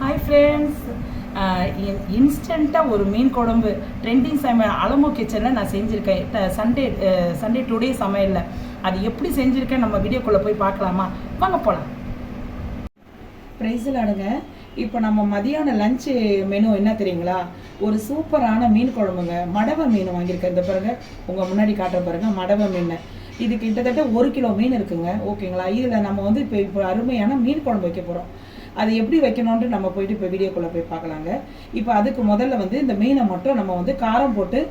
Hi friends இன்ஸ்டண்ட்டாக ஒரு மீன் குழம்பு ட்ரெண்டிங் சமையல் அலமோ கிச்சனில் நான் செஞ்சுருக்கேன். சண்டே சண்டே டுடே சமையலில். அது எப்படி செஞ்சுருக்கேன் நம்ம வீடியோக்குள்ளே போய் பார்க்கலாமா? வாங்க போகலாம் ப்ரைஸில் அடுங்க இப்போ நம்ம மதியான லஞ்சு மெனு என்ன தெரியுங்களா? ஒரு சூப்பரான மீன் குழம்புங்க. மடவை மீன் வாங்கியிருக்கேன். இந்த பாருங்க உங்கள் முன்னாடி காட்டுற பாருங்க மடவை மீன். இது கிட்டத்தட்ட ஒரு கிலோ மீன் இருக்குங்க. ஓகேங்களா? இதில் நம்ம வந்து இப்போ இப்போ அருமையான மீன் குழம்பு வைக்க போகிறோம் அது எப்படி வைக்கணும்னு நம்ம போயிட்டு இப்போ வீடியோக்குள்ளே போய் பார்க்கலாங்க. இப்போ அதுக்கு முதல்ல வந்து இந்த மீனை மட்டும் நம்ம வந்து காரம் போட்டு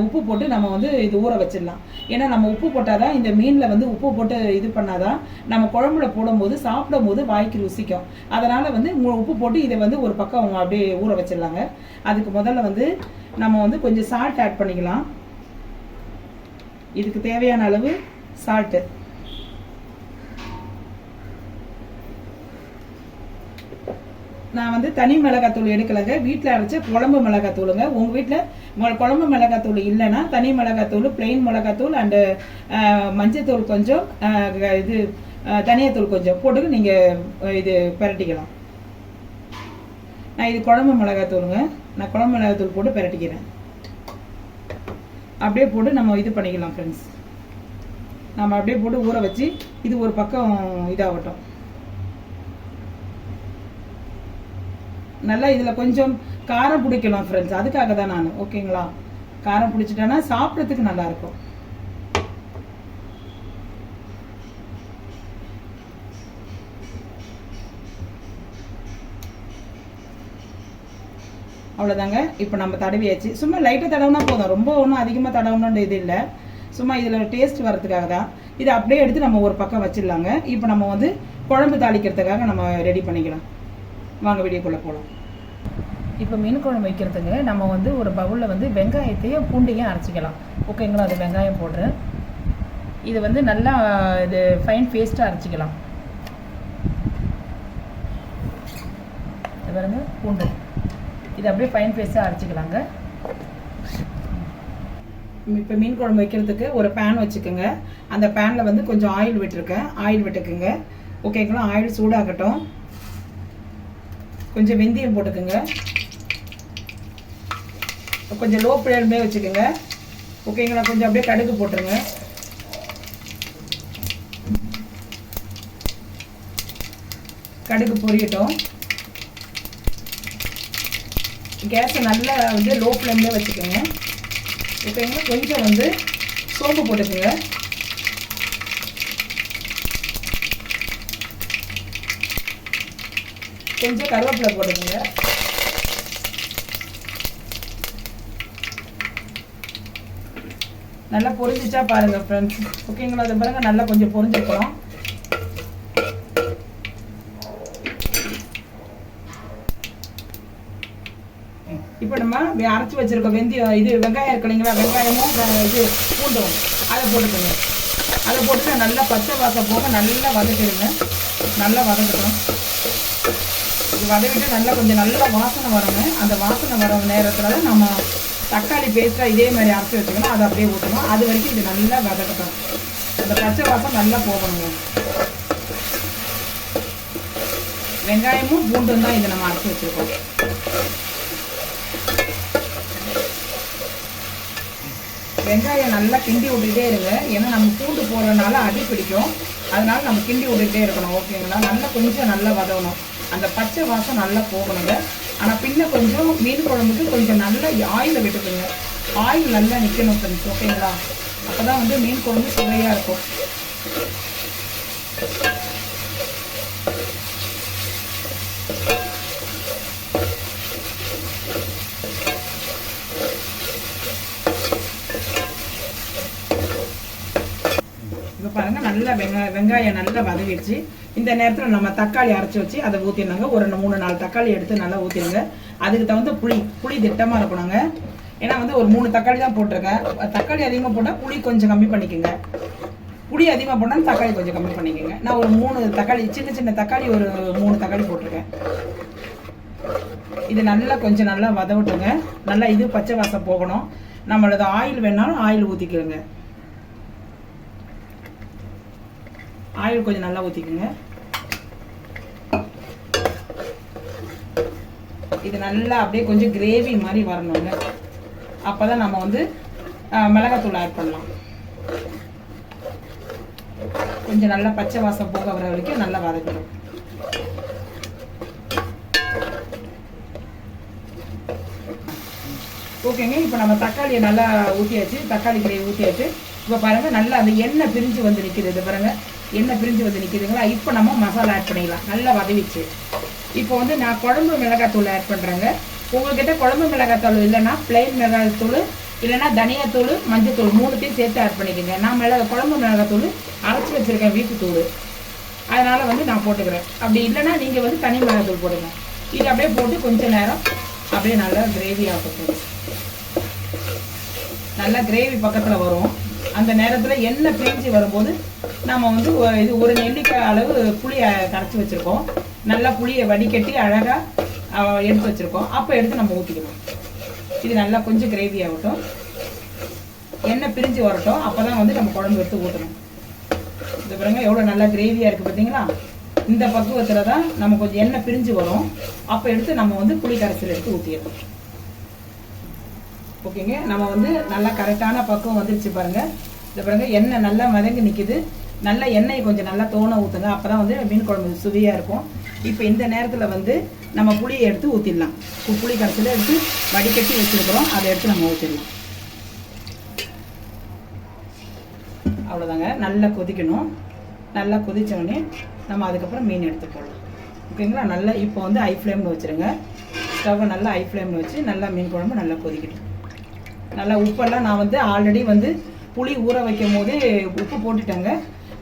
உப்பு போட்டு நம்ம வந்து இது ஊற வச்சிடலாம். ஏன்னா நம்ம உப்பு போட்டால் தான் இந்த மீனில் வந்து உப்பு போட்டு இது பண்ணாதான் நம்ம குழம்புல போடும்போது சாப்பிடும்போது வாய்க்கு ருசிக்கும். அதனால் வந்து மு- உப்பு போட்டு இதை வந்து ஒரு பக்கம் அப்படியே ஊற வச்சிடலாங்க. அதுக்கு முதல்ல வந்து நம்ம வந்து கொஞ்சம் சால்ட் ஆட் பண்ணிக்கலாம். இதுக்கு தேவையான அளவு சால்ட்டு நான் வந்து தனி மிளகாத்தூள் எடுக்கலைங்க. வீட்டில் அரைச்ச குழம்பு மிளகாத்தூளுங்க. உங்கள் வீட்டில் குழம்பு மிளகாத்தூள் இல்லைன்னா தனி மிளகாத்தூள் பிளெயின் மிளகாத்தூள் அண்டு மஞ்சத்தூள் கொஞ்சம் இது தனியாத்தூள் கொஞ்சம் போட்டு நீங்கள் இது பரட்டிக்கலாம். நான் இது குழம்பு மிளகாத்தூளுங்க. நான் குழம்பு மிளகாத்தூள் போட்டு பிரட்டிக்கிறேன். அப்படியே போட்டு நம்ம இது பண்ணிக்கலாம் ஃப்ரெண்ட்ஸ் நம்ம அப்படியே போட்டு ஊற வச்சு இது ஒரு பக்கம் இதாகட்டும். நல்லா இதில் கொஞ்சம் காரம் பிடிக்கலாம் ஃப்ரெண்ட்ஸ் அதுக்காக தான் நான் ஓகேங்களா காரம் பிடிச்சிட்டேன்னா சாப்பிட்றதுக்கு நல்லா இருக்கும் அவ்வளோதாங்க இப்போ நம்ம தடவியாச்சு. சும்மா லைட்டாக தடவுனா போதும். ரொம்ப ஒன்றும் அதிகமாக தடவணுன்ற இது இல்லை. சும்மா இதில் டேஸ்ட் வரதுக்காக தான். இதை அப்படியே எடுத்து நம்ம ஒரு பக்கம் வச்சிடலாங்க. இப்போ நம்ம வந்து குழம்பு தாளிக்கிறதுக்காக நம்ம ரெடி பண்ணிக்கலாம். வாங்க வீடியோக்குள்ளே போகலாம் இப்போ மீன் குழம்பு வைக்கிறதுக்கு நம்ம வந்து ஒரு பவுலில் வந்து வெங்காயத்தையும் பூண்டையும் அரைச்சிக்கலாம். ஓகேங்களா அது வெங்காயம் போடுறேன் இது வந்து நல்லா இது ஃபைன் பேஸ்ட்டாக அரைச்சிக்கலாம். பாருங்க பூண்டு. இது அப்படியே ஃபைன் பேஸ்ட்டாக அரைச்சிக்கலாங்க. இப்போ மீன் குழம்பு வைக்கிறதுக்கு ஒரு பேன் வச்சுக்கோங்க. அந்த பேனில் வந்து கொஞ்சம் ஆயில் விட்டுருக்கேன். ஆயில் விட்டுக்குங்க. ஓகேங்களா ஆயில் சூடாகட்டும். கொஞ்சம் வெந்தயம் போட்டுக்கோங்க. கொஞ்சம் லோ ஃப்ளேம்லேயே வச்சுக்கோங்க ஓகேங்களா கொஞ்சம் அப்படியே கடுகு போட்டுருங்க. கடுகு பொரியட்டும். கேஸை நல்லா வந்து லோ ஃப்ளேம்லேயே வச்சுக்கோங்க ஓகேங்களா கொஞ்சம் வந்து சோம்பு போட்டுக்கோங்க. கொஞ்சம் கருவேப்பிலை போட்டுக்கோங்க. நல்லா பொரிஞ்சிச்சா பாருங்க ஃப்ரெண்ட்ஸ் ஓகேங்களா அதை பாருங்க நல்லா கொஞ்சம் பொரிஞ்சுக்கிறோம் இப்போ நம்ம வே- வச்சுருக்க வச்சிருக்கோம் வெந்தயம் இது வெங்காயம் இருக்கு இல்லைங்களா? வெங்காயமும் இது பூண்டும். அதை போட்டுக்கோங்க. அதை போட்டு நல்லா பச்சை வாசம் போக நல்லா வதக்கிடுங்க. நல்லா வதக்கட்டும். இது நல்லா கொஞ்சம் நல்ல வாசனை வரணும். அந்த வாசனை வர நேரத்தில் நம்ம தக்காளி பேஸ்ட்டாக இதே மாதிரி அரைச்சி வச்சுக்கணும். அதை அப்படியே ஊற்றணும். அது வரைக்கும் இது நல்லா வதக்கட்டும் அந்த பச்சை வாசம் நல்லா போகணுங்க. வெங்காயமும் பூண்டும் தான் இதை நம்ம அரைச்சி வச்சுருக்கோம். வெங்காயம் நல்லா கிண்டி விட்டுக்கிட்டே இருங்க. ஏன்னா நம்ம பூண்டு போடுறதுனால அடி பிடிக்கும். அதனால நம்ம கிண்டி விட்டுக்கிட்டே இருக்கணும். ஓகேங்களா? நல்லா கொஞ்சம் நல்லா வதவணும். அந்த பச்சை வாசம் நல்லா போகணுங்க. ஆனால் பின்ன கொஞ்சம் மீன் குழம்புக்கு கொஞ்சம் நல்லா ஆயிலை விட்டுக்குங்க. ஆயில் நல்லா நிற்கணும் ஃப்ரெண்ட்ஸ் ஓகேங்களா அப்போ தான் வந்து மீன் குழம்பு சுவையாக இருக்கும். இப்போ பாருங்கள் நல்லா வெங்காயம் வெங்காயம் நல்லா வதங்கிடுச்சு. இந்த நேரத்தில் நம்ம தக்காளி அரைச்சி வச்சு அதை ஊற்றிடணுங்க ஒரு மூணு நாலு தக்காளி எடுத்து நல்லா ஊற்றிடுங்க அதுக்கு தகுந்த புளி புளி திட்டமாக இருக்கணுங்க. ஏன்னா வந்து ஒரு மூணு தக்காளி தான் போட்டிருக்கேன். தக்காளி அதிகமாக போட்டால் புளி கொஞ்சம் கம்மி பண்ணிக்கோங்க. புளி அதிகமாக போட்டால் தக்காளி கொஞ்சம் கம்மி பண்ணிக்கோங்க. நான் ஒரு மூணு தக்காளி சின்ன சின்ன தக்காளி ஒரு மூணு தக்காளி போட்டிருக்கேன். இது நல்லா கொஞ்சம் நல்லா வதவிட்டுங்க. நல்லா இது பச்சை வாசம் போகணும். நம்மளது ஆயில் வேணாலும் ஆயில் ஊற்றிக்கிறோங்க ஆயில் கொஞ்சம் நல்லா ஊற்றிக்குங்க இது நல்லா அப்படியே கொஞ்சம் கிரேவி மாதிரி வரணுங்க. அப்போ தான் நம்ம வந்து மிளகாத்தூள் ஆட் பண்ணலாம். கொஞ்சம் நல்லா பச்சை வாசம் போக வர வரைக்கும் நல்லா வதக்கணும். ஓகேங்க இப்போ நம்ம தக்காளியை நல்லா ஊற்றியாச்சு தக்காளி கிரேவி ஊற்றியாச்சு இப்போ பாருங்க நல்லா அந்த எண்ணெய் பிரிஞ்சு வந்து நிற்கிது இது பாருங்கள் எண்ணெய் பிரிஞ்சு வந்து நிற்கிதுங்களா இப்போ நம்ம மசாலா ஆட் பண்ணிடலாம். நல்லா வதவிச்சு. இப்போ வந்து நான் குழம்பு மிளகாத்தூள் ஆட் பண்ணுறேங்க உங்ககிட்ட குழம்பு மிளகாத்தூள் இல்லைன்னா பிளெயின் மிளகாத்தூள் இல்லைன்னா தனியாத்தூள் மஞ்சத்தூள் மூணுத்தையும் சேர்த்து ஆட் பண்ணிக்கோங்க. நான் மிளகா குழம்பு மிளகாத்தூள் அரைச்சி வச்சுருக்கேன் வீட்டுத்தூள். அதனால் வந்து நான் போட்டுக்கிறேன். அப்படி இல்லைன்னா நீங்கள் வந்து தனி மிளகாத்தூள் போடுங்க. இது அப்படியே போட்டு கொஞ்ச நேரம் அப்படியே நல்லா கிரேவி ஆகட்டும். நல்லா கிரேவி பக்கத்தில் வரும். அந்த நேரத்தில் எண்ணெய் பிரிஞ்சு வரும்போது நம்ம வந்து இது ஒரு நெல்லிக்காய் அளவு புளியை கரைச்சி வச்சுருக்கோம். நல்லா புளியை வடிகட்டி அழகாக எடுத்து வச்சுருக்கோம். அப்போ எடுத்து நம்ம ஊற்றிக்கணும் இது நல்லா கொஞ்சம் கிரேவி ஆகட்டும். எண்ணெய் பிரிஞ்சு வரட்டும். அப்போ தான் வந்து நம்ம குழம்பு எடுத்து ஊற்றணும் இந்த பாருங்க எவ்வளோ நல்லா கிரேவியாக இருக்குது பார்த்தீங்களா இந்த பக்குவத்தில் தான் நம்ம கொஞ்சம் எண்ணெய் பிரிஞ்சு வரும். அப்போ எடுத்து நம்ம வந்து புளி கரைசல் எடுத்து ஊற்றிடணும் ஓகேங்க? நம்ம வந்து நல்லா கரெக்டான பக்குவம் வந்துருச்சு பாருங்கள் இந்த பாருங்க எண்ணெய் நல்லா மதங்கி நிற்கிது நல்லா எண்ணெய் கொஞ்சம் நல்லா தோண ஊற்றுங்க அப்போ தான் வந்து மீன் குழம்பு சுவையாக இருக்கும். இப்போ இந்த நேரத்தில் வந்து நம்ம புளியை எடுத்து ஊற்றிடலாம் புளி கரைசலை எடுத்து வடிகட்டி வச்சுருக்குறோம். அதை எடுத்து நம்ம ஊற்றிடலாம் அவ்வளோதாங்க நல்லா கொதிக்கணும். நல்லா கொதிச்ச உடனே நம்ம அதுக்கப்புறம் மீன் எடுத்து போடலாம். ஓகேங்களா? நல்லா இப்போ வந்து ஐ ஃப்ளேமில் வச்சுருங்க. ஸ்டவ்வை நல்லா ஐ ஃப்ளேமில் வச்சு நல்லா மீன் குழம்பு நல்லா கொதிக்கணும் நல்லா உப்பெல்லாம் நான் வந்து ஆல்ரெடி வந்து புளி ஊற வைக்கும் போது உப்பு போட்டுட்டேங்க.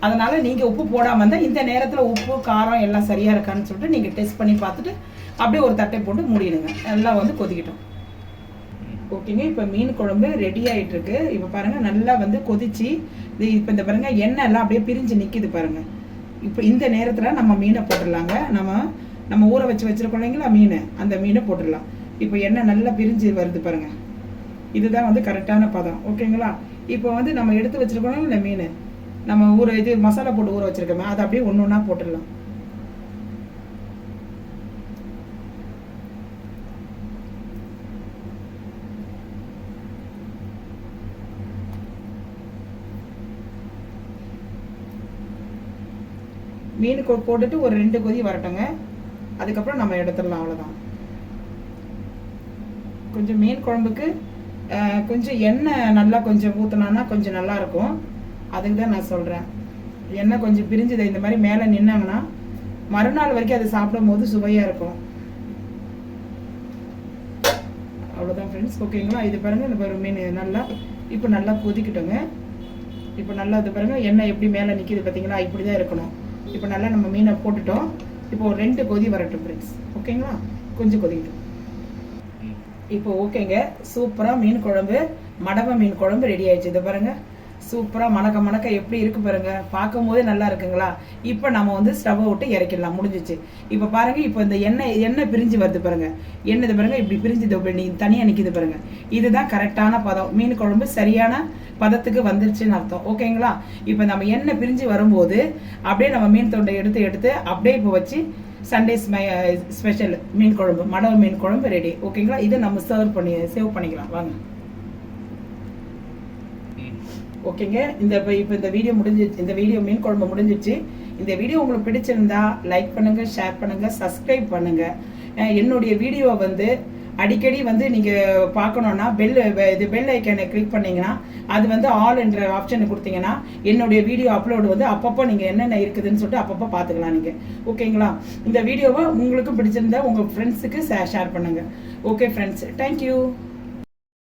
அதனால் நீங்கள் உப்பு போடாமல் இருந்தால் இந்த நேரத்தில் உப்பு காரம் எல்லாம் சரியாக இருக்கான்னு சொல்லிட்டு நீங்கள் டெஸ்ட் பண்ணி பார்த்துட்டு அப்படியே ஒரு தட்டை போட்டு மூடிடுங்க. நல்லா வந்து கொதிக்கட்டும். ஓகேங்க இப்போ மீன் குழம்பு ரெடி ஆகிட்டு இருக்கு இப்போ பாருங்க நல்லா வந்து கொதிச்சு இது இப்போ இந்த பாருங்க எண்ணெய் எல்லாம் அப்படியே பிரிஞ்சு நிற்கிது பாருங்கள் இப்போ இந்த நேரத்தில் நம்ம மீனை போட்டுடலாங்க. நம்ம நம்ம ஊற வச்சு வச்சுருக்கோம் இல்லைங்களா மீன். அந்த மீனை போட்டுடலாம். இப்போ எண்ணெய் நல்லா பிரிஞ்சு வருது பாருங்கள் இதுதான் வந்து கரெக்டான பதம். ஓகேங்களா? இப்போ வந்து நம்ம எடுத்து வச்சிருக்கோம் இல்லை மீன். நம்ம ஊற இது மசாலா போட்டு ஊற வச்சிருக்கோமே அதை அப்படியே ஒன்று ஒன்றா போட்டுடலாம். மீன் கொ- போட்டுட்டு ஒரு ரெண்டு கொதி வரட்டுங்க. அதுக்கப்புறம் நம்ம எடுத்துடலாம் அவ்வளோதான் கொஞ்சம் மீன் குழம்புக்கு கொஞ்சம் எண்ணெய் நல்லா கொஞ்சம் ஊற்றினான்னா கொஞ்சம் நல்லா இருக்கும். அதுக்கு தான் நான் சொல்கிறேன் எண்ணெய் கொஞ்சம் பிரிஞ்சுது. இந்த மாதிரி மேலே நின்னாங்கன்னா மறுநாள் வரைக்கும் அதை சாப்பிடும் போது சுவையாக இருக்கும் அவ்வளோதான் ஃப்ரெண்ட்ஸ் ஓகேங்களா இது பாருங்கள் இந்த பாரு மீன் நல்லா இப்போ நல்லா கொதிக்கட்டுங்க. இப்போ நல்லா இது பாருங்கள் எண்ணெய் எப்படி மேலே நிற்கிது பார்த்தீங்களா இப்படி தான் இருக்கணும். இப்போ நல்லா நம்ம மீனை போட்டுட்டோம். இப்போ ஒரு ரெண்டு கொதி வரட்டும் ஃப்ரெண்ட்ஸ் ஓகேங்களா கொஞ்சம் கொதிக்கட்டும். இப்போ ஓகேங்க. சூப்பராக மீன் குழம்பு மடவை மீன் குழம்பு ரெடி ஆயிடுச்சு. இதை பாருங்க. சூப்பராக மணக்க மணக்க எப்படி இருக்கு பாருங்க. பார்க்கும் போதே நல்லா இருக்குங்களா? இப்போ நம்ம வந்து ஸ்டவ்வை விட்டு இறக்கிடலாம். முடிஞ்சிச்சு. இப்போ பாருங்க இப்போ இந்த எண்ணெய் எண்ணெய் பிரிஞ்சு வருது பாருங்க. எண்ணெய் இது பாருங்க இப்படி பிரிஞ்சு இப்படி தனியாக நிற்கிது பாருங்க. இதுதான் கரெக்டான பதம். மீன் குழம்பு சரியான பதத்துக்கு வந்துருச்சுன்னு அர்த்தம். ஓகேங்களா? இப்போ நம்ம எண்ணெய் பிரிஞ்சு வரும்போது அப்படியே நம்ம மீன் தொண்டை எடுத்து எடுத்து அப்படியே இப்போ வச்சு சண்டே ஸ்பெஷல் uh, மீன் குழம்பு மடவை மீன் குழம்பு ரெடி ஓகேங்களா இதை நம்ம சர்வ் பண்ணி சேவ் பண்ணிக்கலாம். வாங்க. ஓகேங்க இந்த இப்போ இப்போ இந்த வீடியோ முடிஞ்சிடுச்சு இந்த வீடியோ மீன் குழம்பு முடிஞ்சிச்சு. இந்த வீடியோ உங்களுக்கு பிடிச்சிருந்தா லைக் பண்ணுங்க ஷேர் பண்ணுங்க சப்ஸ்கிரைப் பண்ணுங்க. என்னுடைய வீடியோவை வந்து அடிக்கடி வந்து நீங்கள் பார்க்கணுன்னா பெல் இது பெல் ஐக்கனை கிளிக் பண்ணிங்கன்னா அது வந்து ஆல் என்ற ஆப்ஷனை கொடுத்தீங்கன்னா என்னுடைய வீடியோ அப்லோடு வந்து அப்பப்போ நீங்கள் என்னென்ன இருக்குதுன்னு சொல்லிட்டு அப்பப்போ பார்த்துக்கலாம் நீங்கள் ஓகேங்களா இந்த வீடியோவை உங்களுக்கு பிடிச்சிருந்தா உங்கள் ஃப்ரெண்ட்ஸுக்கு ஷேர் பண்ணுங்கள் ஓகே ஃப்ரெண்ட்ஸ் தேங்க்யூ